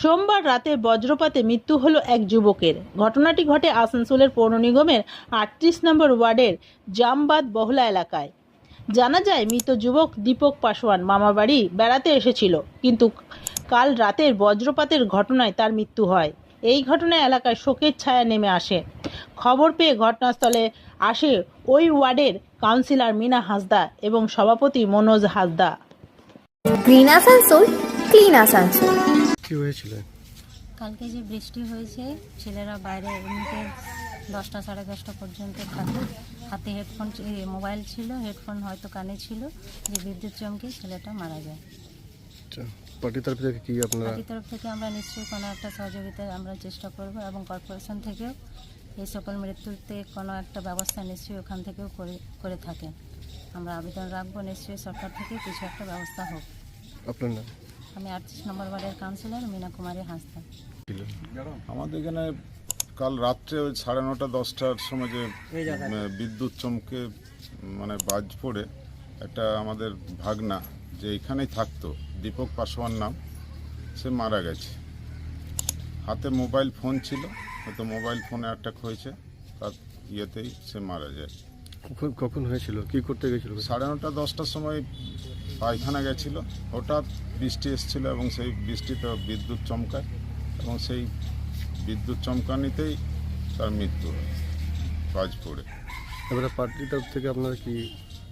সোমবার রাতে বজ্রপাতে মৃত্যু হলো এক যুবকের। ঘটনাটি ঘটে আসানসোলের পৌর নিগমের আটত্রিশ নম্বর ওয়ার্ডের জামবাদ বহলা এলাকায়। জানা যায়, মৃত যুবক দীপক পাসওয়ান মামাবাড়ি বেড়াতে এসেছিল, কিন্তু কাল রাতের বজ্রপাতের ঘটনায় তার মৃত্যু হয়। এই ঘটনায় এলাকায় শোকের ছায়া নেমে আসে। খবর পেয়ে ঘটনাস্থলে আসে ওই ওয়ার্ডের কাউন্সিলর মিনা হাসদা এবং সভাপতি Manoj Hasda. Green Asansol, clean Asansol. কি হয়েছিল? কালকে যে বৃষ্টি হয়েছে ছেলেরা বাইরে এমনিতে দশটা সাড়ে দশটা পর্যন্ত থাকে। হাতে হেডফোন মোবাইল ছিল হেডফোন হয়তো কানে ছিল যে বিদ্যুৎ চমকে ছেলেটা মারা যায়। আচ্ছা পার্টির তরফ থেকে কি আপনারা পার্টির তরফ থেকে আমরা নিশ্চয়ই কোনো একটা সহযোগিতা আমরা চেষ্টা করব এবং কর্পোরেশন থেকেও এই সকল মৃত্যুতে কোনো একটা ব্যবস্থা নিশ্চয়ই ওখান থেকেও করে করে থাকেন আমরা আবেদন রাখব নিশ্চয়ই সরকার থেকে কিছু একটা ব্যবস্থা হোক। আপনার নাম? আমি আটত্রিশ নম্বর ওয়ার্ডের কাউন্সিলর মীনা কুমারী হাঁসদা। আমাদের এখানে কাল রাত্রে ওই সাড়ে নটা দশটার সময় যে বিদ্যুৎ চমকে মানে বাজ পড়ে একটা আমাদের ভাগনা যে এখানেই থাকতো দীপক পাসওয়ান নাম সে মারা গেছে। হাতে মোবাইল ফোন ছিল হয়তো মোবাইল ফোনে অ্যাটাক হয়েছে তার ইয়েতেই সে মারা যায়। কখন কখন হয়েছিল? কি করতে গেছিল? সাড়ে নটা দশটার সময় পায়খানা গেছিল হঠাৎ বৃষ্টি এসেছিল এবং সেই বৃষ্টিতে বিদ্যুৎ চমকায় এবং সেই বিদ্যুৎ চমকানিতেই তার মৃত্যু হয় কাজ পড়ে এবারে পার্টির তরফ থেকে আপনারা কি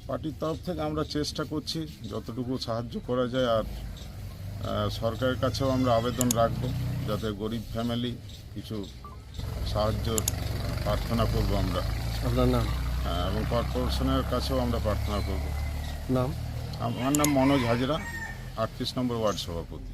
পার্টির তরফ থেকে আমরা চেষ্টা করছি যতটুকু সাহায্য করা যায় আর সরকারের কাছেও আমরা আবেদন রাখব যাতে গরিব ফ্যামিলি কিছু সাহায্য প্রার্থনা করব আমরা। আপনার নাম? আহ, এবং কর্পোরেশনের কাছেও আমরা প্রার্থনা করব। নাম? আমার নাম মনোজ হাজরা আটত্রিশ নম্বর ওয়ার্ড সভাপতি।